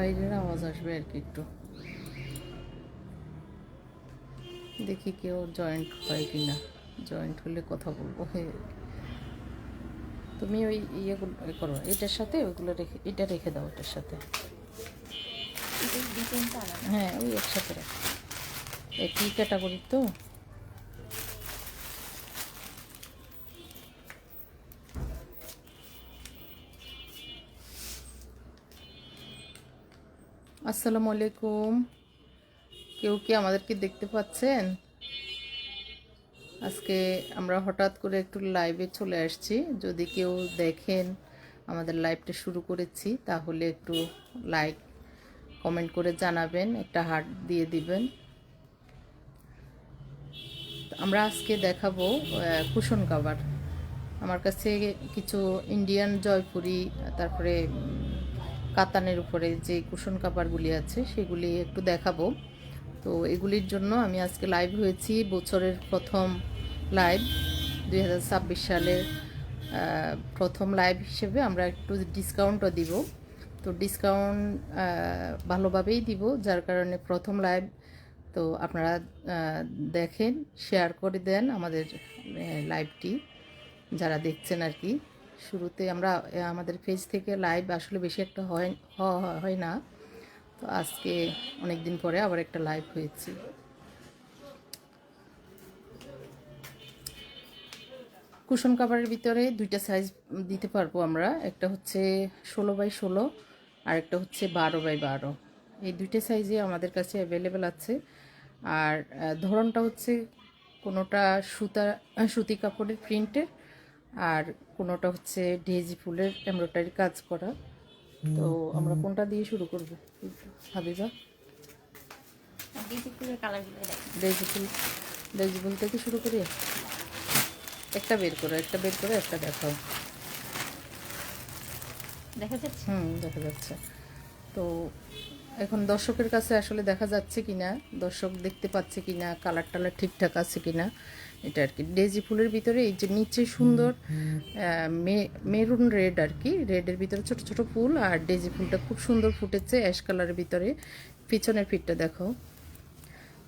বাইরের আওয়াজ আসবে আর কি একটু। দেখি কেউ জয়েন্ট হয় কি না জয়েন্ট হলে কথা বলব। তুমি ওই ইয়েগুলো করো এটার সাথে ওইগুলো রেখে এটা রেখে দাও এটার সাথে। হ্যাঁ ওই একসাথে রাখো। একই ক্যাটাগরি তো? আসসালামু আলাইকুম। কেউ কি আমাদেরকে দেখতে পাচ্ছেন? আজকে আমরা হঠাৎ করে একটু লাইভে চলে আসছি। যদি কেউ দেখেন আমাদের লাইভটা শুরু করেছি, তাহলে একটু লাইক কমেন্ট করে জানাবেন, একটা হার্ট দিয়ে দিবেন। আমরা আজকে দেখাবো কুশন কাভার আমার কাছে কিছু ইন্ডিয়ান জয়পুরি, তারপরে কাতানের উপরে যে কুশন কাভারগুলি আছে, সেগুলি একটু দেখাবো। তো এগুলির জন্য আমি আজকে লাইভ হয়েছি বছরের প্রথম লাইভ দুই সালের প্রথম লাইভ হিসেবে আমরা একটু ডিসকাউন্টও দিব। তো ডিসকাউন্ট ভালোভাবেই দিব, যার কারণে প্রথম লাইভ তো আপনারা দেখেন শেয়ার করে দেন আমাদের লাইভটি যারা দেখছেন আর কি। শুরুতে আমরা আমাদের পেজ থেকে লাইভ আসলে বেশি একটা হয় হয় না। তো আজকে অনেক দিন পরে আবার একটা লাইভ হয়েছে। কুশন কাভারের ভিতরে দুইটা সাইজ দিতে পারব আমরা। একটা হচ্ছে ষোলো বাই ষোলো, আর একটা হচ্ছে বারো বাই বারো। এই দুইটা সাইজে আমাদের কাছে অ্যাভেলেবেল আছে। আর ধরনটা হচ্ছে কোনোটা সুতা, সুতি কাপড়ের প্রিন্টের আর কোনোটা হচ্ছে ডেজি ফুলের এমব্রয়ডারি কাজ করা। তো আমরা কোনটা দিয়ে শুরু করব? হাবিবা? ডিজি ফুলের কালারগুলো ডেজি ফুল ডেজি ফুল থেকে শুরু করি? একটা বের করো একটা বের করে একটা দেখাও। দেখা যাচ্ছে? হুম দেখা যাচ্ছে। তো এখন দর্শকের কাছে আসলে দেখা যাচ্ছে কিনা দর্শক দেখতে পাচ্ছে কিনা কালার টালার ঠিকঠাক আছে কিনা এটা আর কি ডেজি ফুলের ভিতরে এই যে নিচে সুন্দর মে- মেরুন রেড আর কি রেডের ভিতরে ছোট ছোট ফুল আর ডেজি ফুলটা খুব সুন্দর ফুটেছে অ্যাশ কালারের ভিতরে। পিছনের ফিটটা দেখো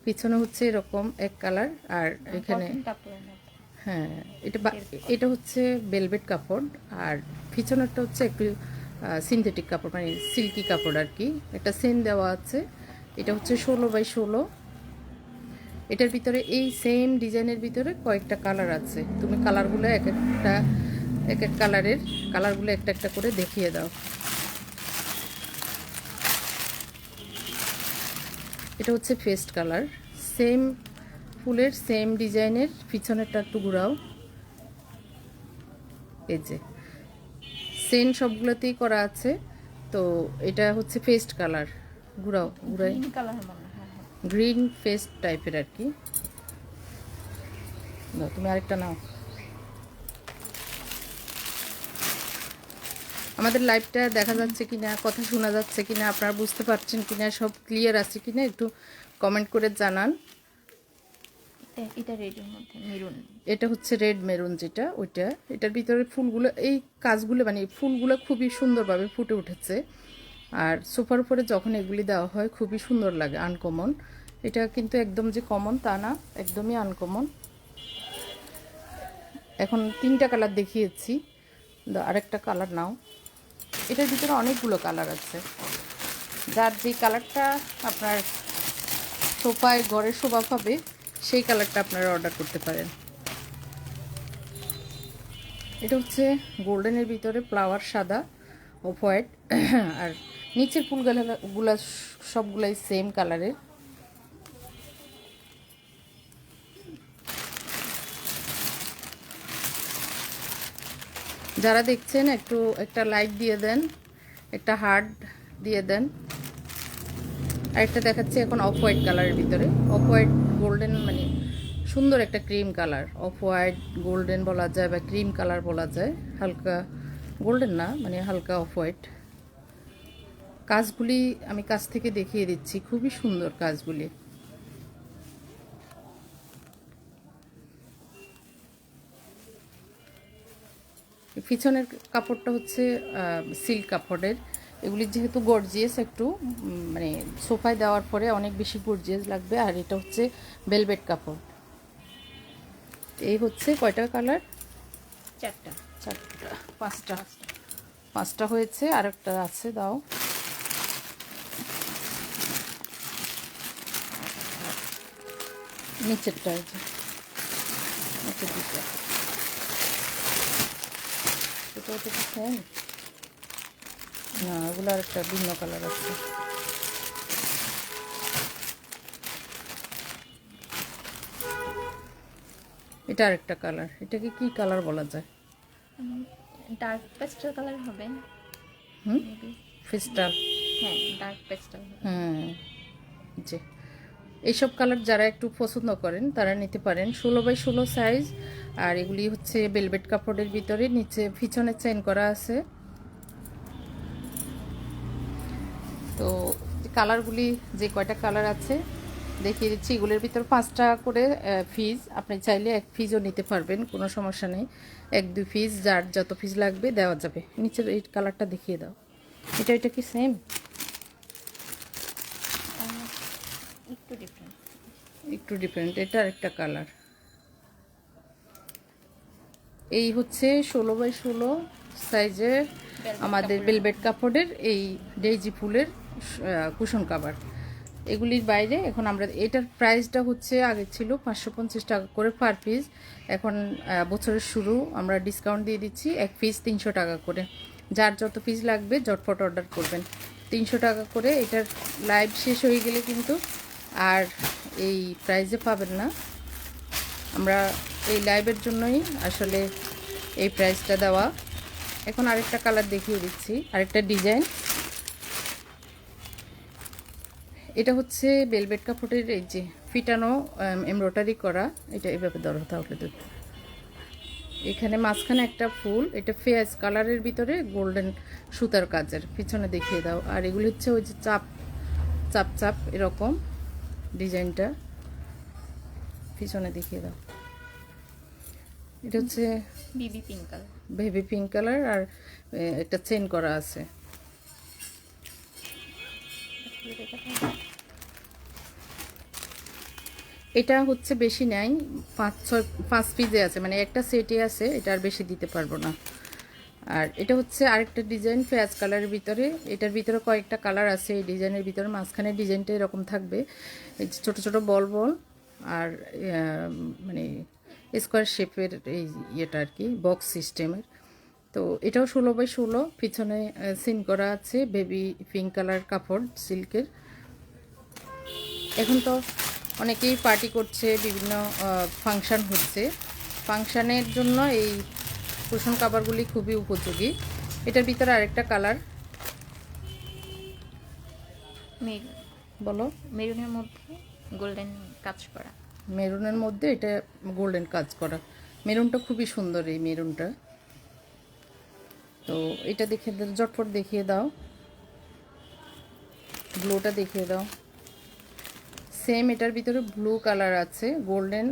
পিছনে হচ্ছে এরকম এক কালার আর এখানে কাপড়ের মধ্যে হ্যাঁ এটা বা- এটা হচ্ছে বেলভেট কাপড় আর পিছনেরটা হচ্ছে একটু সিনথেটিক কাপড় মানে সিল্কি কাপড় আর কি। একটা সেন দেওয়া আছে এটা হচ্ছে ষোলো বাই ষোলো। এটার ভিতরে এই সেম ডিজাইনের ভিতরে কয়েকটা কালার আছে। তুমি কালারগুলো এক একটা, এক এক কালারের কালারগুলো একটা একটা করে দেখিয়ে দাও। এটা হচ্ছে ফেস্ট কালার সেম ফুলের সেম ডিজাইনের পিছনেরটা একটু ঘুরাও। এই যে সেন সবগুলোতেই করা আছে। তো এটা হচ্ছে ফেস্ট কালার ঘুরাও, ঘুরাই। কালার গ্রিন ফেস্ট টাইপের আর কি। তুমি আরেকটা নাও। আমাদের লাইভটা দেখা যাচ্ছে কিনা কথা শোনা যাচ্ছে কিনা আপনারা বুঝতে পারছেন কিনা সব ক্লিয়ার আছে কিনা একটু কমেন্ট করে জানান। এটা রেডের মধ্যে মেরুন এটা হচ্ছে রেড মেরুন যেটা ওইটা। এটার ভিতরে ফুলগুলো এই কাজগুলো মানে ফুলগুলো খুবই সুন্দরভাবে ফুটে উঠেছে। আর সোফার উপরে যখন এগুলি দেওয়া হয়, খুবই সুন্দর লাগে আনকমন এটা কিন্তু একদম যে কমন তা না, একদমই আনকমন এখন তিনটা কালার দেখিয়েছি। আরেকটা কালার নাও। এটার ভিতরে অনেকগুলো কালার আছে। যার যে কালারটা আপনার সোফায় ঘরে শোভা পাবে সেই কালারটা আপনারা অর্ডার করতে পারেন। এটা হচ্ছে গোল্ডেনের ভিতরে ফ্লাওয়ার সাদা অফ হোয়াইট আর নিচের ফুলগুলা গুলা সবগুলাই সেম কালারের যারা দেখছেন, একটু একটা লাইক দিয়ে দেন, একটা হার্ট দিয়ে দেন। আরেকটা দেখাচ্ছি এখন অফ হোয়াইট কালারের ভিতরে। অফ হোয়াইট গোল্ডেন মানে সুন্দর একটা cream colour off white golden বলা যায় বা ক্রিম কালার বলা যায়। হালকা গোল্ডেন না মানে হালকা অফ হোয়াইট কাজগুলি আমি কাছ থেকে দেখিয়ে দিচ্ছি। খুবই সুন্দর কাজগুলি। পিছনের কাপড়টা হচ্ছে সিল্ক কাপড়ের। এগুলি যেহেতু গর্জিয়াস একটু মানে সোফায় দেওয়ার পরে অনেক বেশি গর্জিয়াস লাগবে। আর এটা হচ্ছে বেলভেট কাপড়। এই হচ্ছে কয়টা কালার? চারটা। চারটা। পাঁচটা। পাঁচটা হয়েছে। আর একটা আছে দাও। নিচেরটা যে। নিচের দিকটা। এটা কি সেম না এগুলো আর একটা ভিন্ন কালার আছে। এটা আরেকটা কালার এটাকে কি কালার বলা যায়? ডার্ক পেস্টাল কালার হবে। হুম? মেবি ফিস্টাল হ্যাঁ ডার্ক পেস্টাল হ্যাঁ জি। এইসব কালার যারা একটু পছন্দ করেন, তারা নিতে পারেন। ষোলো বাই ষোলো সাইজ আর এগুলি হচ্ছে বেলভেট কাপড়ের ভিতরে, নিচে পিছনে চেন করা আছে। তো কালারগুলি, যে কয়টা কালার আছে, দেখিয়ে দিচ্ছি। এগুলোর ভিতর পাঁচটা করে ফিজ আপনি চাইলে এক ফিজও নিতে পারবেন, কোনো সমস্যা নেই। এক, দুই ফিজ যার যত ফিজ লাগবে, দেওয়া যাবে। নিচের এই কালারটা দেখিয়ে দাও। এটা এটা কি সেম একটু ডিফারেন্ট একটু ডিফারেন্ট এটা আরেকটা কালার এই হচ্ছে ষোলো বাই ষোলো সাইজের আমাদের বেলবেট কাপড়ের এই ডেইজি ফুলের কুশন কাভার এগুলির বাইরে এখন আমরা এটার প্রাইসটা হচ্ছে আগে ছিল পাঁচশো পঞ্চাশ টাকা করে পার পিস এখন বছরের শুরু আমরা ডিসকাউন্ট দিয়ে দিচ্ছি এক পিস তিনশো টাকা করে। যার যত পিস লাগবে জটফট অর্ডার করবেন। তিনশো টাকা করে এটার লাইভ শেষ হয়ে গেলে কিন্তু আর এই প্রাইজে পাবেন না। আমরা এই লাইভের জন্যই আসলে এই প্রাইসটা দেওয়া। এখন আরেকটা কালার দেখিয়ে দিচ্ছি, আরেকটা ডিজাইন এটা হচ্ছে বেলভেট কাপড়ের, এই যে ফিটানো এমব্রয়ডারি করা। এটা এভাবে ধরো, তাহলে তো। এখানে মাঝখানে একটা ফুল, এটা ফেয়াজ কালারের ভিতরে গোল্ডেন সুতার কাজের। পিছনে দেখিয়ে দাও। আর এগুলি হচ্ছে ওই যে চাপ চাপ চাপ, এরকম। ডিজাইনটা। পিছনে দেখিয়ে দাও। এটা হচ্ছে baby pink colour baby pink colour আর একটা চেন করা আছে। এটা হচ্ছে বেশি নেই পাঁচ ছয় পাঁচ পিসে আছে। মানে একটা সেটে আছে এটা আর বেশি দিতে পারব না। আর এটা হচ্ছে আরেকটা ডিজাইন ফেয়াজ কালারের ভিতরে। এটার ভিতরে কয়েকটা কালার আছে, এই ডিজাইনের ভিতরে। মাঝখানে ডিজাইনটা এরকম থাকবে। এই ছোট বল বল আর মানে স্কোয়ার শেপের এই ইয়েটা আর কি, বক্স সিস্টেমের। তো এটাও ষোলো বাই ষোলো। পিছনে সিন করা আছে বেবি পিঙ্ক কালার কাপড়, সিল্কের। এখন তো অনেকেই পার্টি করছে, বিভিন্ন ফাংশন হচ্ছে। ফাংশানের জন্য এই কুশন কাভারগুলি খুবই উপযোগী। এটার ভিতরে আরেকটা কালার। বলো। মেরুনের মধ্যে গোল্ডেন কাজ করা। মেরুনের মধ্যে এটা গোল্ডেন কাজ করা। মেরুনটা খুবই সুন্দর এই মেরুনটা। তো এটা দেখে দাও, ঝটফট দেখিয়ে দাও। ব্লুটা দেখিয়ে দাও। সেম এটার ভিতরে ব্লু কালার আছে গোল্ডেন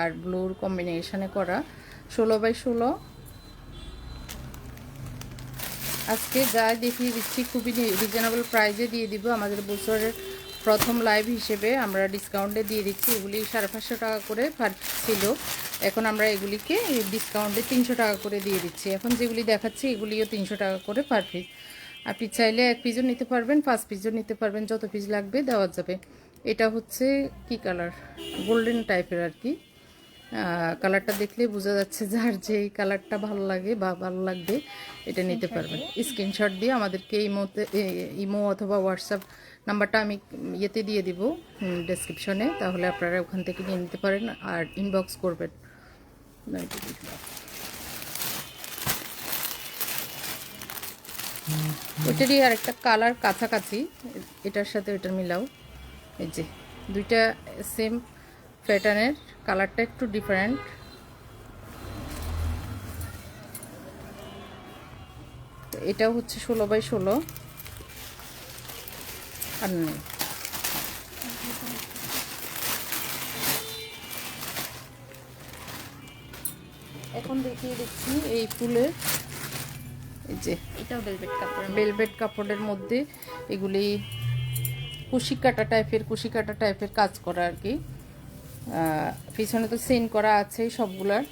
আর ব্লুর কম্বিনেশানে করা। ষোলো বাই ষোলো। আজকে যা দেখিয়ে দিচ্ছি খুবই রিজনেবল প্রাইজে দিয়ে দিব। আমাদের বছরের প্রথম লাইভ হিসেবে আমরা ডিসকাউন্টে দিয়ে দিচ্ছি। এগুলি সাড়ে পাঁচশো টাকা করে ছিল এখন আমরা এগুলিকে ডিসকাউন্টে তিনশো টাকা করে দিয়ে দিচ্ছি। এখন যেগুলি দেখাচ্ছি, এগুলিও তিনশো টাকা করে পার পিস আপনি চাইলে এক পিসও নিতে পারবেন, পাঁচ পিসও নিতে পারবেন, যত পিস লাগবে দেওয়া যাবে। এটা হচ্ছে কি কালার গোল্ডেন টাইপের আর কি। কালারটা দেখলে বোঝা যাচ্ছে যার যে কালারটা ভালো লাগে বা ভালো লাগবে এটা নিতে পারবেন। স্ক্রিনশট দিয়ে আমাদেরকে ইমোতে ইমো অথবা হোয়াটসঅ্যাপ নাম্বারটা আমি ইয়েতে দিয়ে দিব ডেসক্রিপশনে তাহলে আপনারা ওখান থেকে নিয়ে নিতে পারেন আর ইনবক্স করবেন। ওইটারই আর একটা কালার কাছাকাছি এটার সাথে ওইটার মিলাও। এই যে দুইটা সেম প্যাটার্নের কালারটা একটু ডিফারেন্ট। এটাও হচ্ছে ষোলো বাই ষোলো। আর নেই। এখন দেখিয়ে দিচ্ছি এই ফুলের। এই যে এটাও ভেলভেট কাপড় ভেলভেট কাপড়ের মধ্যে এগুলি কুশি কাটা টাইপের কুশি কাটা টাইপের কাজ করা আর কি। পিছনে তো সেন করা আছে সবগুলার।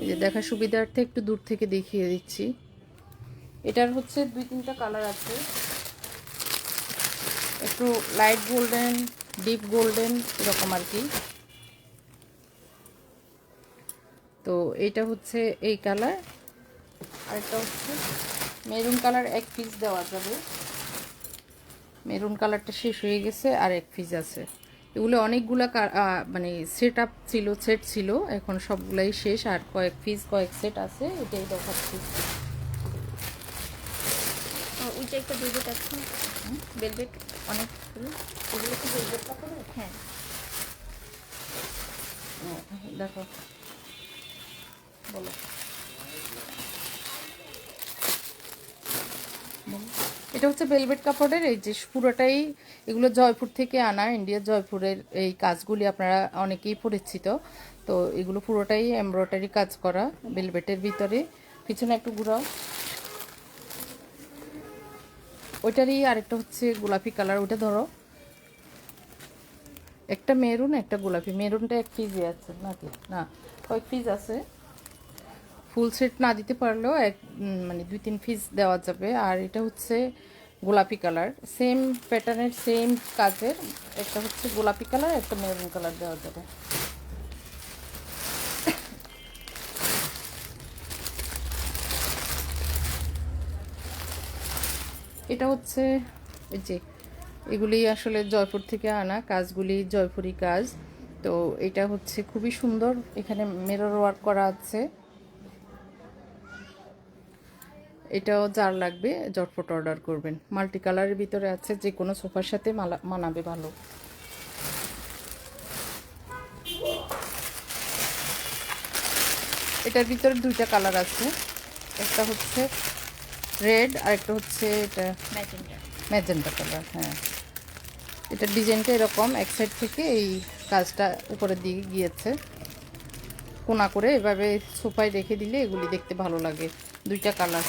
এই যে দেখা সুবিধার্থে একটু দূর থেকে দেখিয়ে দিচ্ছি। এটার হচ্ছে দুই তিনটা কালার আছে। একটু লাইট গোল্ডেন ডিপ গোল্ডেন এরকম আর কি। তো এটা হচ্ছে এই কালার আর আরেকটা হচ্ছে মেরুন কালার এক পিস দেওয়া যাবে। মেরুন কালারটা শেষ হয়ে গেছে আর এক পিস আছে। এগুলো অনেকগুলো মানে সেট আপ ছিল সেট ছিল। এখন সবগুলাই শেষ। আর কয়েক পিস কয়েক সেট আছে। এটাই দেখাচ্ছি। ওইটা একটা ভেলভেট আছে। ভেলভেট অনেক এগুলো কি ভেলভেট কাপড়ের? হ্যাঁ। হ্যাঁ, দেখো। বলো। বলো। এটা হচ্ছে ভেলভেট কাপড়ের এই যে পুরোটাই এগুলো জয়পুর থেকে আনা ইন্ডিয়ার জয়পুরের এই কাজগুলি আপনারা অনেকেই পরিচিত। তো এগুলো পুরোটাই এমব্রয়ডারি কাজ করা ভেলভেটের ভিতরে। পিছনে একটু ঘুরাও। ওইটারই আরেকটা হচ্ছে গোলাপি কালার ওটা ধরো। একটা মেরুন, একটা গোলাপি। মেরুনটা এক পিসই আছে, নাকি? না, কয়েক পিস আছে। ফুল সেট না দিতে পারলেও এক মানে দুই তিন পিস দেওয়া যাবে। আর এটা হচ্ছে গোলাপি কালার। সেম প্যাটার্নের সেম কাজের একটা হচ্ছে গোলাপি কালার, একটা মেরুন কালার দেওয়া যাবে। এটা হচ্ছে যে, এগুলি আসলে জয়পুর থেকে আনা, কাজগুলি জয়পুরি কাজ। তো এটা হচ্ছে খুবই সুন্দর। এখানে মিরর ওয়ার্ক করা আছে। এটাও যার লাগবে জটফট অর্ডার করবেন। মাল্টি কালারের ভিতরে আছে যে কোনো সোফার সাথে মানাবে ভালো। এটার ভিতরে দুইটা কালার আছে। একটা হচ্ছে রেড আর একটা হচ্ছে এটা ম্যাজেন্টা। ম্যাজেন্টা কালার হ্যাঁ। এটার ডিজাইনটা এরকম এক সাইড থেকে এই কাজটা উপরের দিকে গিয়েছে। কোনা করে এভাবে সোফায় রেখে দিলে এগুলি দেখতে ভালো লাগে। দুইটা কালার।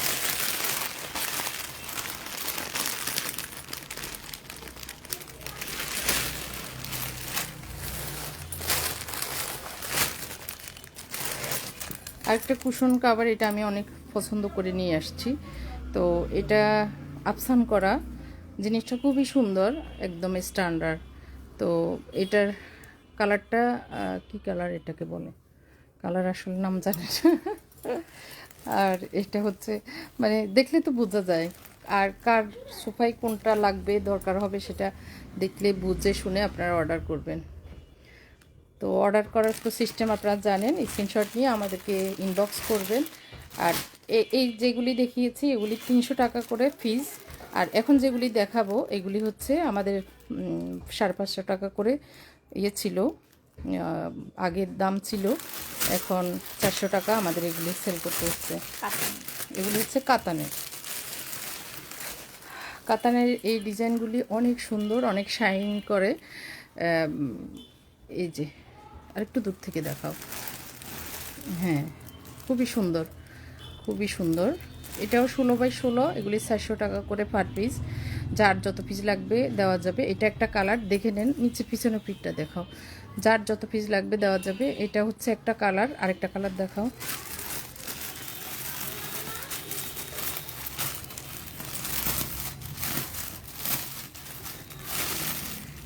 আরেকটা কুশন কাভার এটা আমি অনেক পছন্দ করে নিয়ে আসছি। তো এটা আপসান করা জিনিসটা খুবই সুন্দর, একদম স্ট্যান্ডার্ড তো এটার কালারটা কি কালার এটাকে বলে? কালার আসলে নাম জানে আর এটা হচ্ছে মানে দেখলে তো বোঝা যায়। আর কার সোফায় কোনটা লাগবে, দরকার হবে সেটা দেখলে বুঝে শুনে আপনারা অর্ডার করবেন। তো অর্ডার করার তো সিস্টেম আপনারা জানেন স্ক্রিনশট নিয়ে আমাদেরকে ইনবক্স করবেন। আর এই যেগুলি দেখিয়েছি এগুলি তিনশো টাকা করে ফিজ আর এখন যেগুলি দেখাবো এগুলি হচ্ছে আমাদের সাড়ে পাঁচশো টাকা করে ইয়ে ছিল আগের দাম ছিল। এখন চারশো টাকা আমাদের এগুলি সেল করতে হচ্ছে। এগুলি হচ্ছে কাতানের। কাতানের এই ডিজাইনগুলি অনেক সুন্দর অনেক শাইন করে। এই যে আরেকটু দূর থেকে দেখাও। হ্যাঁ খুবই সুন্দর খুবই সুন্দর। এটাও ষোলো বাই ষোলো, এগুলি চারশো টাকা করে পার পিস যার যত পিস লাগবে দেওয়া যাবে। এটা একটা কালার দেখে নেন, নিচে পিছনে পিঠটা দেখাও। যার যত পিস লাগবে দেওয়া যাবে। এটা হচ্ছে একটা কালার আরেকটা কালার দেখাও।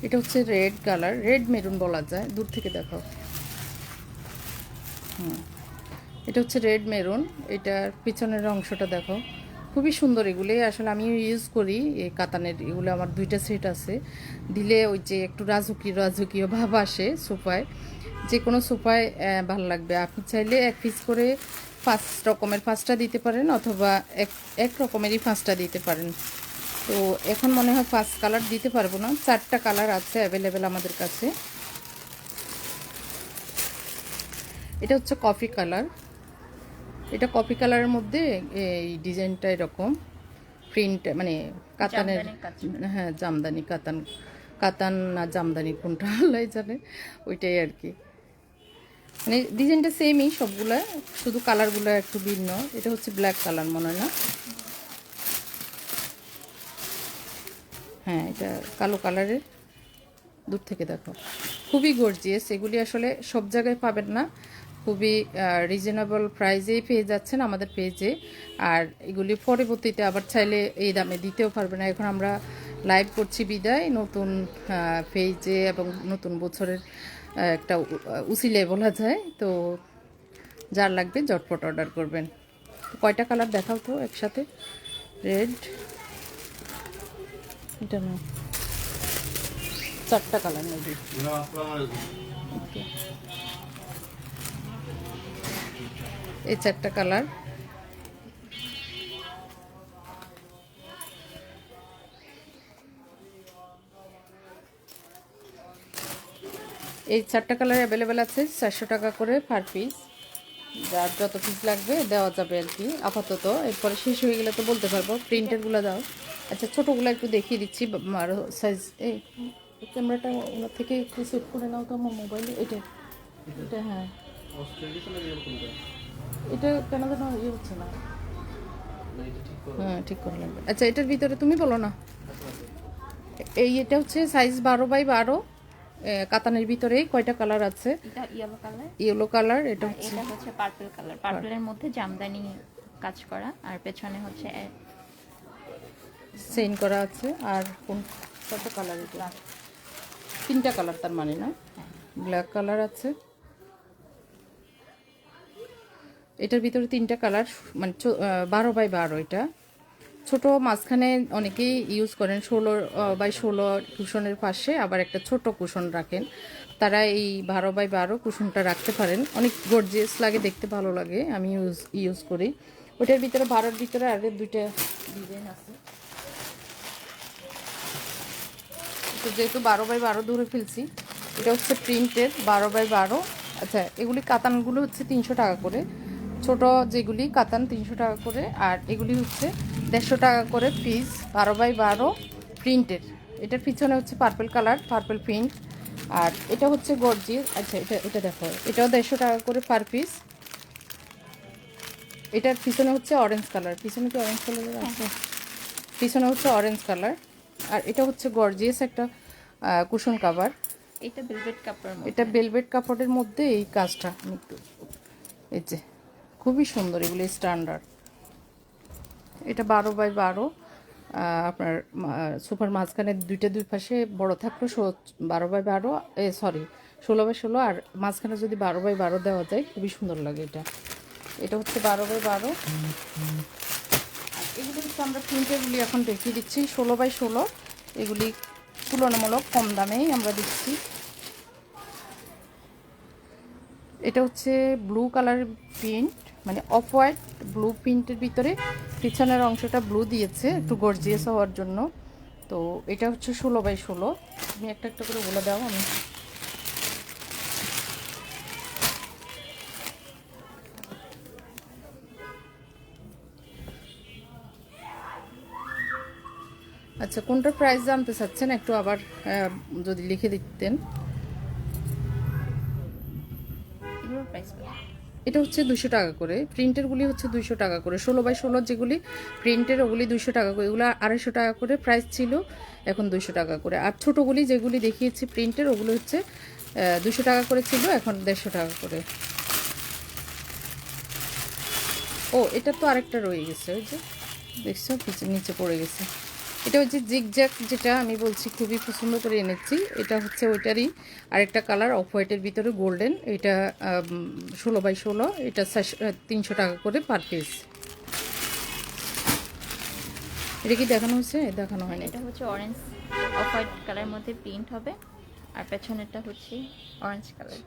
এটা হচ্ছে রেড কালার রেড মেরুন বলা যায়। দূর থেকে দেখাও। হুম। এটা হচ্ছে রেড মেরুন। এটার পিছনের অংশটা দেখো। খুবই সুন্দর এগুলি। আসলে আমি ইউজ করি এই কাতানের। এগুলো আমার দুইটা সেট আছে। দিলে ওই যে একটু রাজকীয় রাজকীয় ভাব আসে সোফায় যে কোনো সোফায় ভালো লাগবে। আপনি চাইলে এক পিস করে পাঁচ রকমের পাঁচটা দিতে পারেন অথবা এক এক রকমেরই পাঁচটা দিতে পারেন। তো এখন মনে হয় পাঁচ কালার দিতে পারব না। চারটা কালার আছে অ্যাভেলেবেল আমাদের কাছে। এটা হচ্ছে কফি কালার এটা কফি কালারের মধ্যে এই ডিজাইনটা এরকম। প্রিন্ট মানে কাতানের হ্যাঁ জামদানি কাতান। কাতান না জামদানি কোনটা আল্লাহ জানে। ওইটাই আর কি। মানে ডিজাইনটা সেমই সবগুলা শুধু কালারগুলো একটু ভিন্ন। এটা হচ্ছে ব্ল্যাক কালার মনে হয় না? হ্যাঁ এটা কালো কালারের দূর থেকে দেখো। খুবই গর্জিয়াস এগুলি আসলে সব জায়গায় পাবেন না। খুবই রিজনেবল প্রাইসেই পেয়ে যাচ্ছেন আমাদের পেজে আর এগুলি পরবর্তীতে আবার চাইলে এই দামে দিতেও পারবে না এখন আমরা লাইভ করছি বিদায়। নতুন পেজে এবং নতুন বছরের একটা উ- উসিলে বলা যায়। তো যার লাগবে জটপট অর্ডার করবেন। কয়টা কালার দেখাও তো একসাথে। রেড এটা না। চারটা কালার নেবি। Okay. এই চারটা কালার। এই চারটা কালার অ্যাভেলেবেল আছে, চারশো টাকা করে পার পিস যার যত পিস লাগবে দেওয়া যাবে আর কি, আপাতত। এরপরে শেষ হয়ে গেলে তো বলতে পারব প্রিন্টেরগুলো দাও। আচ্ছা ছোটোগুলো একটু দেখিয়ে দিচ্ছি আরও সাইজ এই ক্যামেরাটা ওনার থেকে একটু সেট করে নাও তো আমার মোবাইলে এটা এটা হ্যাঁ। এটা কেন যেন ইয়ে হচ্ছে না? হ্যাঁ ঠিক করে লাগবে। আচ্ছা এটার ভিতরে তুমি বলো না। এই এটা হচ্ছে সাইজ বারো বাই বারো। কাতানের ভিতরেই কয়টা কালার আছে? এটা ইয়েলো কালার ইয়েলো কালার এটা হচ্ছে এটা হচ্ছে পার্পল কালার পার্পলের মধ্যে জামদানি কাজ করা আর পেছনে হচ্ছে সেন করা আছে। আর কোন কত কালার এটা তিনটা কালার তার মানে না? ব্ল্যাক কালার আছে। এটার ভিতরে তিনটা কালার মানে বারো বাই বারো এটা। ছোট মাঝখানে অনেকেই ইউজ করেন ষোলো বাই ষোলো কুশনের পাশে, আবার একটা ছোট কুশন রাখেন। তারা এই বারো বাই বারো কুশনটা রাখতে পারেন। অনেক গর্জিয়াস লাগে, দেখতে ভালো লাগে, আমি ইউজ ইউজ করি। ওটার ভিতরে বারোর ভিতরে আরও দুইটা ডিজাইন আছে। তো যেহেতু বারো বাই বারো দূরে ফেলছি, এটা হচ্ছে প্রিন্টের বারো বাই বারো। আচ্ছা এগুলি কাতানগুলো হচ্ছে তিনশো টাকা করে। ছোট যেগুলি কাতান তিনশো টাকা করে আর এগুলি হচ্ছে দেড়শো টাকা করে পিস বারো বাই বারো প্রিন্টের এটার পিছনে হচ্ছে পার্পেল কালার পার্পেল প্রিন্ট আর এটা হচ্ছে গর্জিয়াস আচ্ছা এটা এটা দেখো এটাও দেড়শো টাকা করে পার পিস এটার পিছনে হচ্ছে অরেঞ্জ কালার পিছনে কি অরেঞ্জ কালারের আছে? পিছনে হচ্ছে অরেঞ্জ কালার আর এটা হচ্ছে গর্জিয়াস একটা কুশন কাভার এটা ভেলভেট কাপড়ের মধ্যে। এটা বেলভেট কাপড়ের মধ্যে এই কাজটা একটু এই যে। খুবই সুন্দর এগুলো স্ট্যান্ডার্ড এটা বারো বাই বারো আপনার সুপার মাঝখানে দুইটা দুই পাশে বড় থাকল বারো বাই বারো, এ সরি ষোলো বাই ষোলো, আর মাঝখানে যদি বারো বাই বারো দেওয়া যায়, খুবই সুন্দর লাগে এটা। এটা হচ্ছে বারো বাই বারো। এগুলো হচ্ছে আমরা প্রিন্টেরগুলি এখন দেখিয়ে দিচ্ছি, ষোলো বাই ষোলো। এগুলি তুলনামূলক কম দামেই আমরা দিচ্ছি। এটা হচ্ছে ব্লু কালার প্রিন্ট মানে অফ হোয়াইট ব্লু প্রিন্টের ভিতরে পিছনের অংশটা ব্লু দিয়েছে, একটু গর্জিয়াস হওয়ার জন্য। তো এটা হচ্ছে ষোলো বাই ষোলো। তুমি একটা একটা করে বলে দাও আমি। আচ্ছা কোনটার প্রাইস জানতে চাচ্ছেন? একটু আবার যদি লিখে দিতেন। এটা হচ্ছে দুশো টাকা করে। প্রিন্টেরগুলি হচ্ছে দুইশো টাকা করে। ষোলো বাই ষোলো যেগুলি প্রিন্টের ওগুলি দুইশো টাকা করে। এগুলো আড়াইশো টাকা করে প্রাইস ছিল, এখন দুইশো টাকা করে। আর ছোটোগুলি যেগুলি দেখিয়েছি প্রিন্টের ওগুলো হচ্ছে দুশো টাকা করে ছিল, এখন দেড়শো টাকা করে। ও, এটা তো আরেকটা রয়ে গেছে, ওই যে, দেখছ নিচে পড়ে গেছে। এটা হচ্ছে জিগজ্যাক যেটা আমি বলছি খুবই পছন্দ করে এনেছি। এটা হচ্ছে ওইটারই আরেকটা কালার অফ হোয়াইটের ভিতরে গোল্ডেন এটা ষোলো বাই ষোলো, এটা তিনশো টাকা করে পার পিস এটা কি দেখানো হচ্ছে দেখানো হয়নি। এটা হচ্ছে অরেঞ্জ অফ হোয়াইট কালারের মধ্যে প্রিন্ট হবে। আর পেছনেরটা হচ্ছে অরেঞ্জ কালার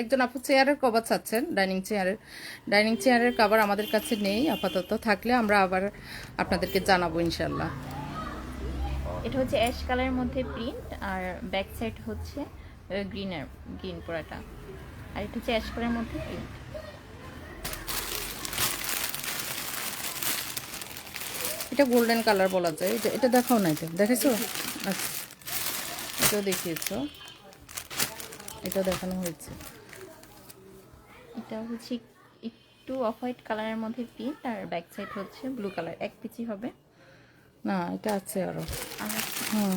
একজন আপু চেয়ারের কভার চাচ্ছেন ডাইনিং চেয়ারের। ডাইনিং চেয়ারের কভার আমাদের কাছে নেই আপাতত থাকলে আমরা আবার আপনাদেরকে জানাব ইনশাল্লাহ এটা হচ্ছে অ্যাশ কালারের মধ্যে প্রিন্ট আর ব্যাক সাইড হচ্ছে গ্রিনের গ্রিন পুরাটা। আর এটা হচ্ছে অ্যাশ কালারের মধ্যে প্রিন্ট এটা গোল্ডেন কালার বলা যায়। এটা এটা দেখাও না এটা। দেখেছ? আচ্ছা। এটাও দেখিয়েছো। এটা দেখানো হয়েছে। এটা হচ্ছে একটু অফ হোয়াইট কালারের মধ্যে প্রিন্ট আর ব্যাক সাইড হচ্ছে ব্লু কালার। এক পিচি হবে। না এটা আছে আরও। আর হুম।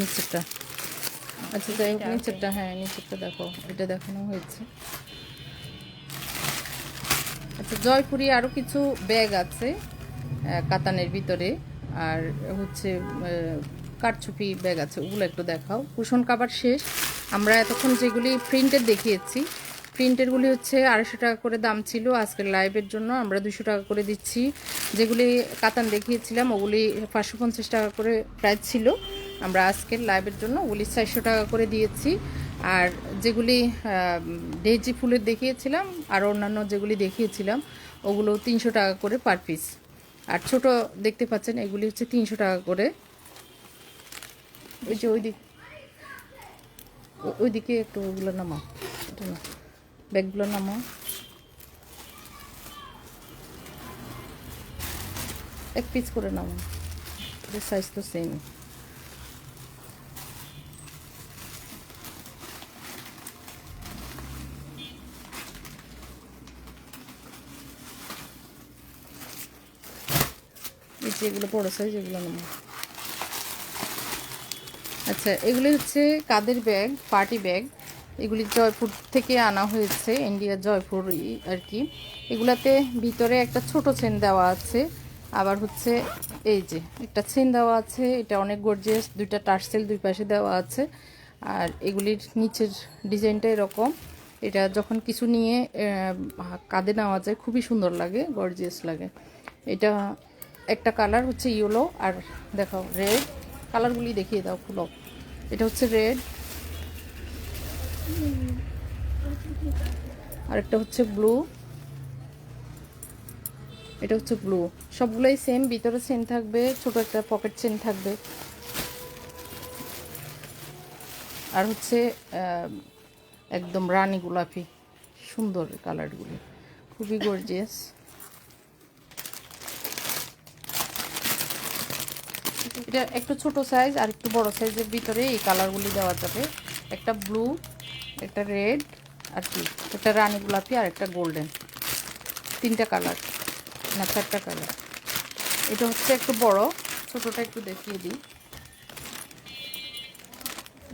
নিচেরটা। আচ্ছা হোক নিচেরটা হ্যাঁ নিচেরটা দেখো। এটা দেখানো হয়েছে। আচ্ছা জয়পুরি আরও কিছু ব্যাগ আছে কাতানের ভিতরে। আর হচ্ছে কারচুপি ব্যাগ আছে ওগুলো একটু দেখাও। কুশন কাবার শেষ। আমরা এতক্ষণ যেগুলি প্রিন্টের দেখিয়েছি প্রিন্টেরগুলি হচ্ছে আড়াইশো টাকা করে দাম ছিল আজকের লাইভের জন্য। আমরা দুশো টাকা করে দিচ্ছি। যেগুলি কাতান দেখিয়েছিলাম, ওগুলি পাঁচশো পঞ্চাশ টাকা করে প্রাইস ছিল। আমরা আজকের লাইভের জন্য ওগুলি চারশো টাকা করে দিয়েছি। আর যেগুলি ডেজি ফুলের দেখিয়েছিলাম, আর অন্যান্য যেগুলি দেখিয়েছিলাম, ওগুলো তিনশো টাকা করে পার পিস। আর ছোট দেখতে পাচ্ছেন, এগুলি হচ্ছে তিনশো টাকা করে। ওই যে ওই দিক ওইদিকে একটু ওগুলো নামা না ব্যাগগুলো নামাও এক পিস করে নামাও সাইজ তো সেম এই যে এগুলো বড় সাইজ এগুলো নেব আচ্ছা এগুলি হচ্ছে কাদের ব্যাগ পার্টি ব্যাগ এগুলি জয়পুর থেকে আনা হয়েছে ইন্ডিয়া জয়পুর আর কি। এগুলাতে ভিতরে একটা ছোট চেন দেওয়া আছে, আবার হচ্ছে এই যে একটা চেন দেওয়া আছে, এটা অনেক গর্জিয়াস দুইটা টার্সেল দুই পাশে দেওয়া আছে, আর এগুলির নিচের ডিজাইনটা এরকম। এটা যখন কিছু নিয়ে কাঁধে নেওয়া যায়, খুবই সুন্দর লাগে গর্জিয়াস লাগে। এটা একটা কালার হচ্ছে ইয়েলো আর দেখাও রেড কালারগুলি দেখিয়ে দাও খুলো এটা হচ্ছে রেড আরেকটা হচ্ছে ব্লু এটা হচ্ছে ব্লু সবগুলোই সেম ভিতরে চেন থাকবে, ছোট একটা পকেট চেন থাকবে। আর হচ্ছে একদম রানী গোলাপি, সুন্দর কালারগুলি। খুবই গর্জিয়াস এটা একটু ছোট সাইজ আর একটু বড় সাইজের ভিতরে এই কালারগুলি দেওয়া যাবে। একটা ব্লু একটা রেড আর কি, একটা রানী গোলাপি আর একটা গোল্ডেন তিনটা কালার না চারটা কালার এটা হচ্ছে একটু বড়, ছোটটা একটু দেখিয়ে দিই।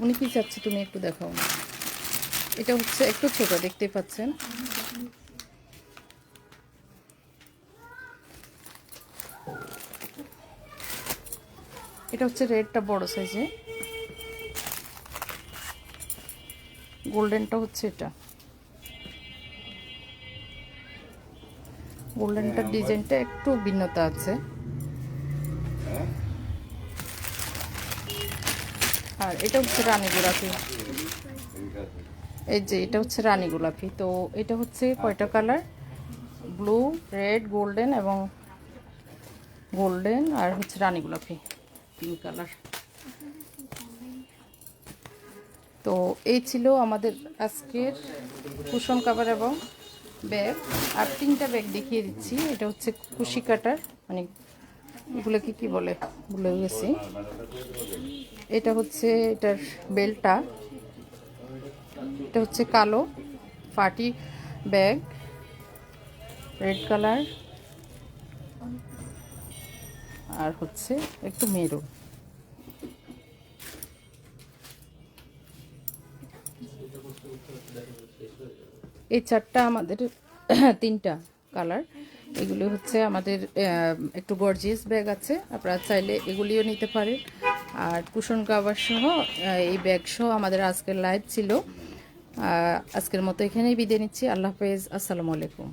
উনি কি চাচ্ছে তুমি একটু দেখাও এটা হচ্ছে একটু ছোট দেখতে পাচ্ছেন। এটা হচ্ছে রেডটা বড় সাইজে গোল্ডেনটা হচ্ছে এটা। গোল্ডেনটার ডিজাইনটা একটু ভিন্নতা আছে। আর এটা হচ্ছে রানী গোলাপি। এই যে এটা হচ্ছে রানী গোলাপি। তো এটা হচ্ছে কয়টা কালার? ব্লু রেড গোল্ডেন এবং গোল্ডেন আর হচ্ছে রানী গোলাপি। তিন কালার। তো এই ছিল আমাদের আজকের কুশন কাভার এবং ব্যাগ। আর তিনটা ব্যাগ দেখিয়ে দিচ্ছি। এটা হচ্ছে কুশি কাটার মানে এগুলোকে কি বলে? ভুলে গেছি। এটা হচ্ছে, এটার বেলটা। এটা হচ্ছে কালো ফাটি ব্যাগ। Red colour. আর হচ্ছে একটু মেরুন এই চারটা আমাদের তিনটা কালার। এগুলি হচ্ছে আমাদের একটু গর্জিয়াস ব্যাগ আছে। আপনারা চাইলে এগুলিও নিতে পারেন। আর কুশন কাভার সহ এই ব্যাগ সহ আমাদের আজকের লাইভ ছিল। আজকের মতো এখানেই বিদায় নিচ্ছি। আল্লাহ হাফেজ। আসসালামু আলাইকুম।